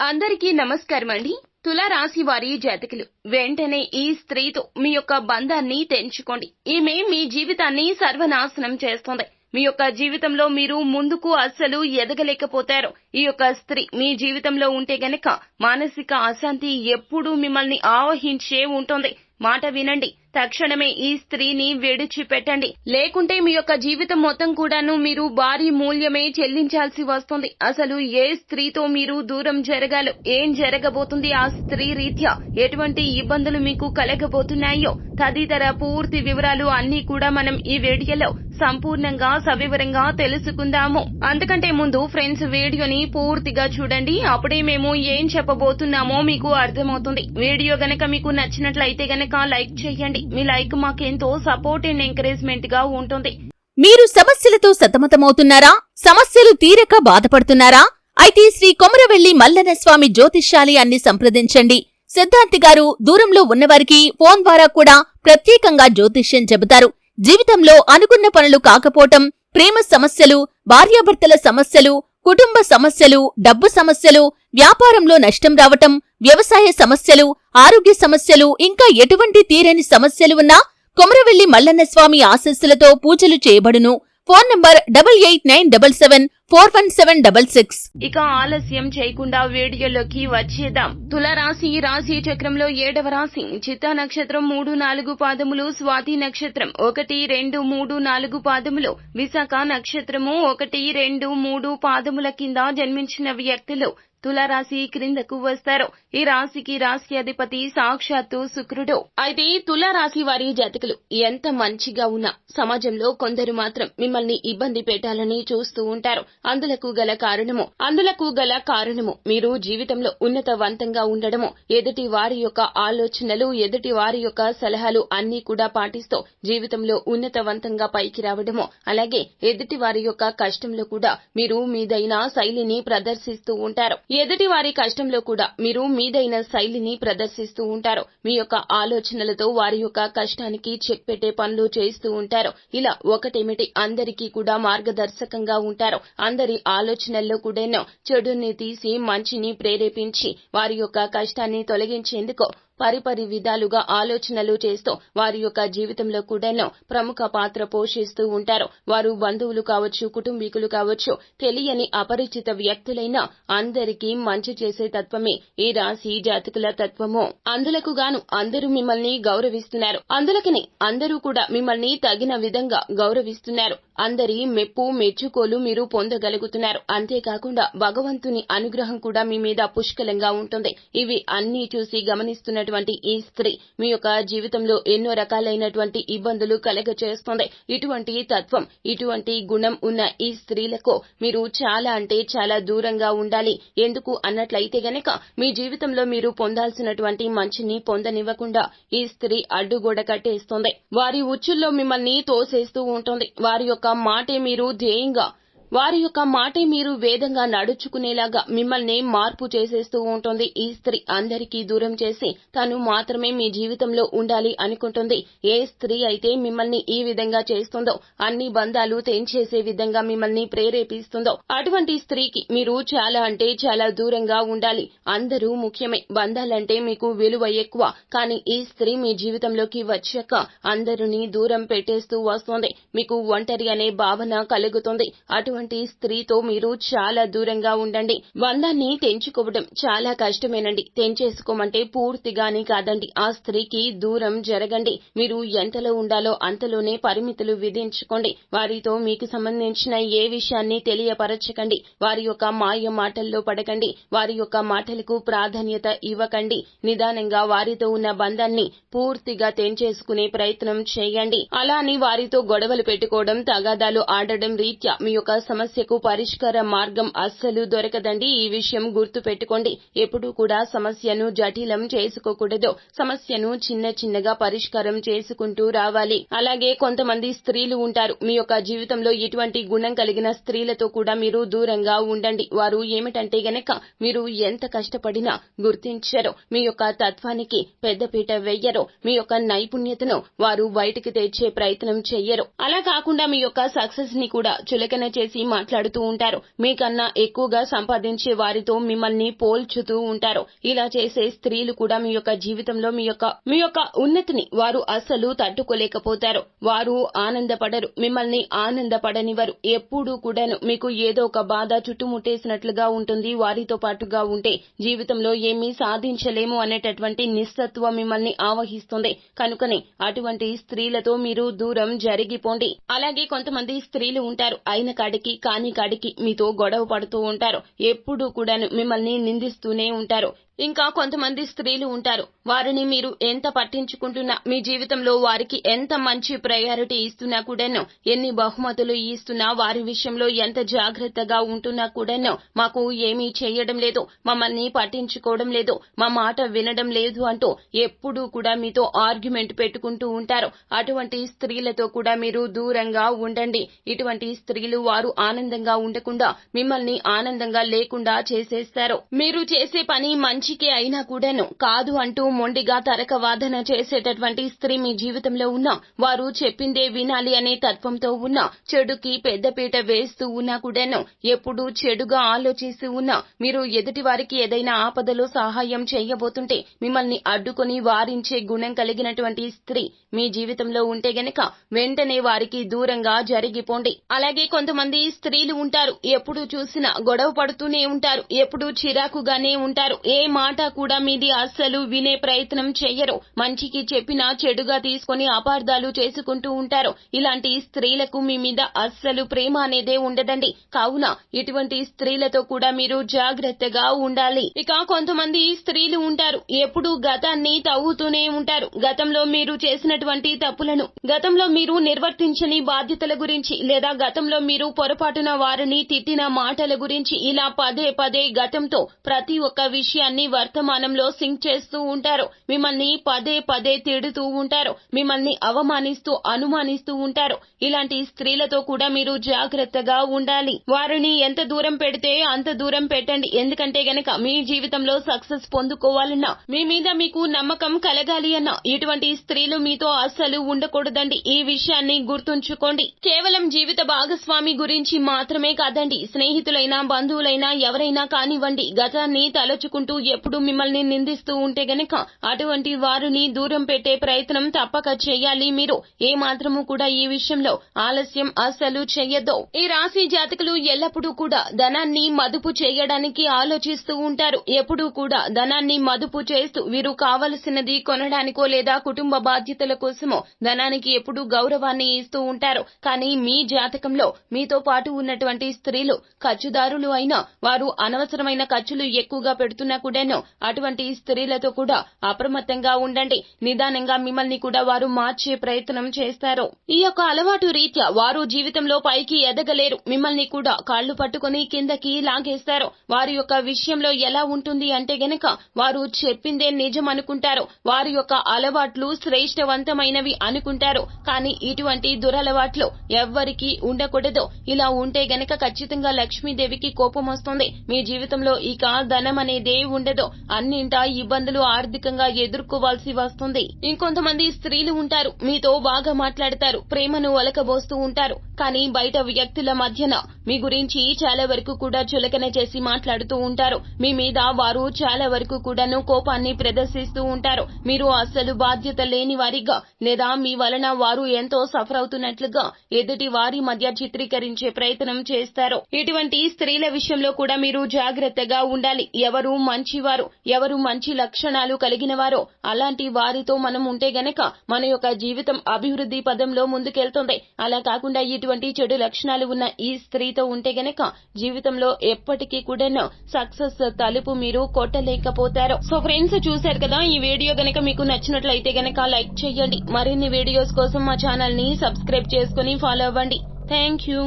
అందరికీ నమస్కారం అండి తులారాశి వారి జాతకులు. వెంటనే ఈ స్త్రీతో మీ యొక్క బంధాన్ని తెంచుకోండి. ఈమె మీ జీవితాన్ని సర్వనాశనం చేస్తుంది. మీ యొక్క జీవితంలో మీరు ముందుకు అస్సలు ఎదగలేకపోతారు. ఈ యొక్క స్త్రీ మీ జీవితంలో ఉంటే గనక మానసిక అశాంతి ఎప్పుడూ మిమ్మల్ని ఆవహించే ఉంటుంది. మాట వినండి. తక్షణమే ఈ స్త్రీని విడిచిపెట్టండి. లేకుంటే మీ యొక్క జీవితం మొత్తం కూడాను మీరు భారీ మూల్యమే చెల్లించాల్సి వస్తుంది. అసలు ఏ స్త్రీతో మీరు దూరం జరగాలో ఏం జరగబోతుంది ఆ స్త్రీ రీత్యా? ఎటువంటి ఇబ్బందులు మీకు కలగబోతున్నాయో తదితర పూర్తి వివరాలు అన్ని కూడా మనం ఈ వీడియోలో సంపూర్ణంగా సవివరంగా తెలుసుకుందాము. అంతకంటే ముందు ఫ్రెండ్స్ వీడియోని పూర్తిగా చూడండి. అప్పుడే మేము ఏం చెప్పబోతున్నామో మీకు అర్థమవుతుంది. వీడియో గనక మీకు నచ్చినట్లయితే గనక లైక్ చేయండి. మీ లైక్ మాకెంతో సపోర్ట్ అండ్ ఎంకరేజ్మెంట్గా ఉంటుంది. మీరు సమస్యలతో సతమతమవుతున్నారా? సమస్యలు తీరక బాధపడుతున్నారా? అయితే శ్రీ కొమరవెల్లి మల్లన స్వామి జ్యోతిష్యాలయాన్ని సంప్రదించండి. సిద్ధాంతి గారు దూరంలో ఉన్నవారికి ఫోన్ ద్వారా కూడా ప్రత్యేకంగా జ్యోతిష్యం చెబుతారు. జీవితంలో అనుకున్న పనులు కాకపోవటం ప్రేమ సమస్యలు భార్యాభర్తల సమస్యలు కుటుంబ సమస్యలు డబ్బు సమస్యలు వ్యాపారంలో నష్టం రావటం వ్యవసాయ సమస్యలు ఆరోగ్య సమస్యలు ఇంకా ఎటువంటి తీరని సమస్యలు ఉన్నా కొమరవెల్లి మల్లన్న స్వామి ఆశస్సులతో పూజలు చేయబడును. Phone number double eight nine double seven four one seven double six. ఇక ఆలస్యం చేయకుండా వీడియోలోకి వచ్చేద్దాం. తులరాశి రాశి చక్రంలో ఏడవ రాశి చిత్త నక్షత్రం మూడు నాలుగు పాదములు స్వాతి నక్షత్రం ఒకటి రెండు మూడు నాలుగు పాదములు విశాఖ నక్షత్రము ఒకటి రెండు మూడు పాదముల కింద జన్మించిన వ్యక్తులు. తులారాశి క్రిందకు వస్తారు. ఈ రాశికి రాశి అధిపతి సాక్షాత్తు శుక్రుడు. అయితే తులారాశి వారి జాతకులు ఎంత మంచిగా ఉన్నా సమాజంలో కొందరు మాత్రం మిమ్మల్ని ఇబ్బంది పెట్టాలని చూస్తూ ఉంటారు. అందులకు గల కారణము అందులకు గల కారణము మీరు జీవితంలో ఉన్నతవంతంగా ఉండడము ఎదుటి వారి యొక్క ఆలోచనలు ఎదుటి వారి యొక్క సలహాలు అన్ని కూడా పాటిస్తూ జీవితంలో ఉన్నతవంతంగా పైకి రావడము అలాగే ఎదుటి వారి యొక్క కష్టంలో కూడా మీరు మీదైన శైలిని ప్రదర్శిస్తూ ఉంటారు. ఎదుటి వారి కష్టంలో కూడా మీరు మీదైన శైలిని ప్రదర్శిస్తూ ఉంటారు. మీ యొక్క ఆలోచనలతో వారి యొక్క కష్టానికి చెక్ పెట్టే పనులు చేస్తూ ఉంటారు. ఇలా ఒకటేమిటి? అందరికీ కూడా మార్గదర్శకంగా ఉంటారు. అందరి ఆలోచనల్లో కూడా చెడుని తీసి మంచిని ప్రేరేపించి వారి యొక్క కష్టాన్ని తొలగించేందుకు పరిపరి విధాలుగా ఆలోచనలు చేస్తూ వారి యొక్క జీవితంలో కూడాను ప్రముఖ పాత్ర పోషిస్తూ ఉంటారు. వారు బంధువులు కావచ్చు కుటుంబీకులు కావచ్చు తెలియని అపరిచిత వ్యక్తులైన అందరికీ మంచి చేసే తత్వమే ఈ రాశి జాతకుల తత్వము. అందులకు గాను అందరూ మిమ్మల్ని గౌరవిస్తున్నారు. అందులకని అందరూ కూడా మిమ్మల్ని తగిన విధంగా గౌరవిస్తున్నారు. అందరి మెప్పు మెచ్చుకోలు మీరు పొందగలుగుతున్నారు. అంతేకాకుండా భగవంతుని అనుగ్రహం కూడా మీ మీద పుష్కలంగా ఉంటుంది. ఇవి అన్ని చూసి ఉన్నటువంటి ఈ స్త్రీ మీ యొక్క జీవితంలో ఎన్నో రకాలైనటువంటి ఇబ్బందులు కలగ చేస్తుంది ఇటువంటి తత్వం ఇటువంటి గుణం ఉన్న ఈ స్త్రీలకు మీరు చాలా అంటే చాలా దూరంగా ఉండాలి. ఎందుకు అన్నట్లయితే గనక మీ జీవితంలో మీరు పొందాల్సినటువంటి మంచిని పొందనివ్వకుండా ఈ స్త్రీ అడ్డుగోడ కట్టేస్తుంది. వారి ఉచ్చుల్లో మిమ్మల్ని తోసేస్తూ ఉంటుంది. వారి యొక్క మాటే మీరు ధ్యేయంగా వారి యొక్క మాటే మీరు వేదంగా నడుచుకునేలాగా మిమ్మల్ని మార్పు చేసేస్తూ ఉంటుంది. ఈ స్త్రీ అందరికీ దూరం చేసి తను మాత్రమే మీ జీవితంలో ఉండాలి అనుకుంటుంది. ఏ స్త్రీ అయితే మిమ్మల్ని ఈ విధంగా చేస్తుందో అన్ని బంధాలు తెంచేసే విధంగా మిమ్మల్ని ప్రేరేపిస్తుందో అటువంటి స్త్రీకి మీరు చాలా అంటే చాలా దూరంగా ఉండాలి. అందరూ ముఖ్యమే. బంధాలంటే మీకు విలువ ఎక్కువ. కానీ ఈ స్త్రీ మీ జీవితంలోకి వచ్చాక అందరినీ దూరం పెట్టేస్తూ వస్తుంది. మీకు ఒంటరి అనే భావన కలుగుతుంది. అటు అటువంటి స్త్రీతో మీరు చాలా దూరంగా ఉండండి. బంధాన్ని తెంచుకోవడం చాలా కష్టమేనండి. తెంచేసుకోమంటే పూర్తిగానే కాదండి. ఆ స్త్రీకి దూరం జరగండి. మీరు ఎంతలో ఉండాలో అంతలోనే పరిమితులు విధించుకోండి. వారితో మీకు సంబంధించిన ఏ విషయాన్ని తెలియపరచకండి. వారి యొక్క మాయ మాటల్లో పడకండి. వారి యొక్క మాటలకు ప్రాధాన్యత ఇవ్వకండి. నిదానంగా వారితో ఉన్న బంధాన్ని పూర్తిగా తెంచేసుకునే ప్రయత్నం చేయండి. అలా అని వారితో గొడవలు పెట్టుకోవడం తగాదాలు ఆడడం రీత్యా మీ యొక్క సమస్యకు పరిష్కార మార్గం అస్సలు దొరకదండి. ఈ విషయం గుర్తు పెట్టుకోండి ఎప్పుడూ కూడా సమస్యను జటిలం చేసుకోకూడదు. సమస్యను చిన్న చిన్నగా పరిష్కారం చేసుకుంటూ రావాలి. అలాగే కొంతమంది స్త్రీలు ఉంటారు. మీ యొక్క జీవితంలో ఎటువంటి గుణం కలిగిన స్త్రీలతో కూడా మీరు దూరంగా ఉండండి. వారు ఏమిటంటే గనక మీరు ఎంత కష్టపడినా గుర్తించరు. మీ యొక్క తత్వానికి పెద్దపీట వెయ్యరు మీ యొక్క నైపుణ్యతను వారు బయటికి తెచ్చే ప్రయత్నం చెయ్యరు. అలా కాకుండా మీ యొక్క సక్సెస్ని కూడా చులకన చేసి చేసి మాట్లాడుతూ ఉంటారు. మీకన్నా ఎక్కువగా సంపాదించే వారితో మిమ్మల్ని పోల్చుతూ ఉంటారు. ఇలా చేసే స్త్రీలు కూడా మీ యొక్క జీవితంలో మీ యొక్క మీ యొక్క ఉన్నతిని వారు అస్సలు తట్టుకోలేకపోతారు. వారు ఆనందపడరు. మిమ్మల్ని ఆనందపడనివ్వరు. ఎప్పుడూ కూడాను మీకు ఏదో ఒక బాధ చుట్టుముట్టేసినట్లుగా ఉంటుంది. వారితో పాటుగా ఉంటే జీవితంలో ఏమీ సాధించలేము అనేటటువంటి నిస్సత్వం మిమ్మల్ని ఆవహిస్తుంది. కనుకనే అటువంటి స్త్రీలతో మీరు దూరం జరిగిపోండి. అలాగే కొంతమంది స్త్రీలు ఉంటారు. అయిన కాడికి కాని కాడికి మీతో గొడవ పడుతూ ఉంటారు. ఎప్పుడూ కూడాను మిమ్మల్ని నిందిస్తూనే ఉంటారు. ఇంకా కొంతమంది స్త్రీలు ఉంటారు. వారిని మీరు ఎంత పట్టించుకుంటున్నా మీ జీవితంలో వారికి ఎంత మంచి ప్రయారిటీ ఇస్తున్నా కూడాను ఎన్ని బహుమతులు ఇస్తున్నా వారి విషయంలో ఎంత జాగ్రత్తగా ఉంటున్నా కూడాను మాకు ఏమీ చేయడం లేదు మమ్మల్ని పట్టించుకోవడం లేదు మా మాట వినడం లేదు అంటూ ఎప్పుడూ కూడా మీతో ఆర్గ్యుమెంట్ పెట్టుకుంటూ ఉంటారు. అటువంటి స్త్రీలతో కూడా మీరు దూరంగా ఉండండి. ఇటువంటి స్త్రీలు వారు ఆనందంగా ఉండకుండా మిమ్మల్ని ఆనందంగా లేకుండా చేసేస్తారు. మీరు చేసే పని మంచి మంచికే అయినా కూడాను కాదు అంటూ మొండిగా తరక వాదన చేసేటటువంటి స్త్రీ మీ జీవితంలో ఉన్న వారు చెప్పిందే వినాలి అనే తత్వంతో ఉన్న చెడుకి పెద్దపీట వేస్తూ ఉన్నా కూడాను ఎప్పుడు చెడుగా ఆలోచిస్తూ ఉన్నా మీరు ఎదుటి వారికి ఏదైనా ఆపదలో సహాయం చేయబోతుంటే మిమ్మల్ని అడ్డుకొని వారించే గుణం కలిగినటువంటి స్త్రీ మీ జీవితంలో ఉంటే గనక వెంటనే వారికి దూరంగా జరిగిపోండి. అలాగే కొంతమంది స్త్రీలు ఉంటారు ఎప్పుడు చూసినా గొడవ పడుతూనే ఉంటారు ఎప్పుడు చిరాకుగానే ఉంటారు ఏ మాట కూడా మీది అస్సలు వినే ప్రయత్నం చెయ్యరు. మంచికి చెప్పినా చెడుగా తీసుకొని అపార్థాలు చేసుకుంటూ ఉంటారు. ఇలాంటి స్త్రీలకు మీ మీద అస్సలు ప్రేమ అనేదే ఉండదండి. కావున ఇటువంటి స్త్రీలతో కూడా మీరు జాగ్రత్తగా ఉండాలి. ఇక కొంతమంది స్త్రీలు ఉంటారు. ఎప్పుడు గతాన్ని తవ్వుతూనే ఉంటారు. గతంలో మీరు చేసినటువంటి తప్పులను గతంలో మీరు నిర్వర్తించని బాధ్యతల గురించి లేదా గతంలో మీరు పొరపాటున వారిని తిట్టిన మాటల గురించి ఇలా పదే పదే గతంతో ప్రతి ఒక్క విషయాన్ని వర్తమానంలో సింక్ చేస్తూ ఉంటారు. మిమ్మల్ని పదే పదే తిడుతూ ఉంటారు. మిమ్మల్ని అవమానిస్తూ అనుమానిస్తూ ఉంటారు. ఇలాంటి స్త్రీలతో కూడా మీరు జాగ్రత్తగా ఉండాలి. వారిని ఎంత దూరం పెడితే అంత దూరం పెట్టండి. ఎందుకంటే గనక మీ జీవితంలో సక్సెస్ పొందుకోవాలన్నా మీ మీద మీకు నమ్మకం కలగాలి అన్నా ఇటువంటి స్త్రీలు మీతో అస్సలు ఉండకూడదండి. ఈ విషయాన్ని గుర్తుంచుకోండి. కేవలం జీవిత భాగస్వామి గురించి మాత్రమే కాదండి. స్నేహితులైనా బంధువులైనా ఎవరైనా కానివ్వండి. గతాన్ని తలచుకుంటూ ఎప్పుడు మిమ్మల్ని నిందిస్తూ ఉంటే గనక అటువంటి వారిని దూరం పెట్టే ప్రయత్నం తప్పక చేయాలి మీరు. ఏ మాత్రము కూడా ఈ విషయంలో ఆలస్యం అస్సలు చెయ్యొద్దు. ఈ రాశి జాతకులు ఎల్లప్పుడూ కూడా ధనాన్ని మదుపు చేయడానికి ఆలోచిస్తూ ఉంటారు. ఎప్పుడూ కూడా ధనాన్ని మదుపు చేస్తూ వీరు కావలసినది కొనడానికో లేదా కుటుంబ బాధ్యతల కోసమో ధనానికి ఎప్పుడూ గౌరవాన్ని ఇస్తూ ఉంటారు. కానీ మీ జాతకంలో మీతో పాటు ఉన్నటువంటి స్త్రీలు ఖర్చుదారులు అయినా వారు అనవసరమైన ఖర్చులు ఎక్కువగా పెడుతున్నా కూడాను అటువంటి స్త్రీలతో కూడా అప్రమత్తంగా ఉండండి. నిదానంగా మిమ్మల్ని కూడా వారు మార్చే ప్రయత్నం చేస్తారు. ఈ యొక్క అలవాటు రీత్యా వారు జీవితంలో పైకి ఎదగలేరు. మిమ్మల్ని కూడా కాళ్ళు పట్టుకుని కిందకి లాగేస్తారు. వారి యొక్క విషయంలో ఎలా ఉంటుంది అంటే గనక వారు చెప్పిందే నిజం అనుకుంటారు. వారి యొక్క అలవాట్లు శ్రేష్టవంతమైనవి అనుకుంటారు. కానీ ఇటువంటి దురలవాట్లు ఎవ్వరికీ ఉండకూడదు. ఇలా ఉంటే గనక ఖచ్చితంగా లక్ష్మీదేవికి కోపం వస్తుంది. మీ జీవితంలో ఇక ధనం అనేదే ఉండదు. అన్నింటా ఇబ్బందులు ఆర్థికంగా ఎదుర్కోవాల్సి వస్తుంది. ఇంకొంతమంది స్త్రీలు ఉంటారు. మీతో బాగా మాట్లాడతారు. ప్రేమను ఒలకబోస్తూ ఉంటారు. కానీ బయట వ్యక్తుల మధ్యన మీ గురించి చాలా వరకు కూడా చులకన చేసి మాట్లాడుతూ ఉంటారు. మీ మీద వారు చాలా వరకు కూడాను కోపాన్ని ప్రదర్శిస్తూ ఉంటారు. మీరు అస్సలు బాధ్యత లేని వారిగా లేదా మీ వలన వారు ఎంతో సఫర్ అవుతున్నట్లుగా ఎదుటి వారి మధ్య చిత్రీకరించే ప్రయత్నం చేస్తారు. ఇటువంటి స్త్రీల విషయంలో కూడా మీరు జాగ్రత్తగా ఉండాలి. ఎవరు మంచి మంచివారు ఎవరు మంచి లక్షణాలు కలిగిన వారో అలాంటి వారితో మనం ఉంటే గనక మన యొక్క జీవితం అభివృద్ధి పదంలో ముందుకెళ్తుంది. అలా కాకుండా ఇటువంటి చెడు లక్షణాలు ఉన్న ఈ స్త్రీతో ఉంటే గనక జీవితంలో ఎప్పటికీ కూడా సక్సెస్ తలుపు మీరు కొట్టలేకపోతారు. సో ఫ్రెండ్స్ చూశారు కదా ఈ వీడియో గనక మీకు నచ్చినట్లయితే గనక లైక్ చేయండి. మరిన్ని వీడియోస్ కోసం మా ఛానల్ని సబ్స్క్రైబ్ చేసుకుని ఫాలో అవ్వండి. Thank you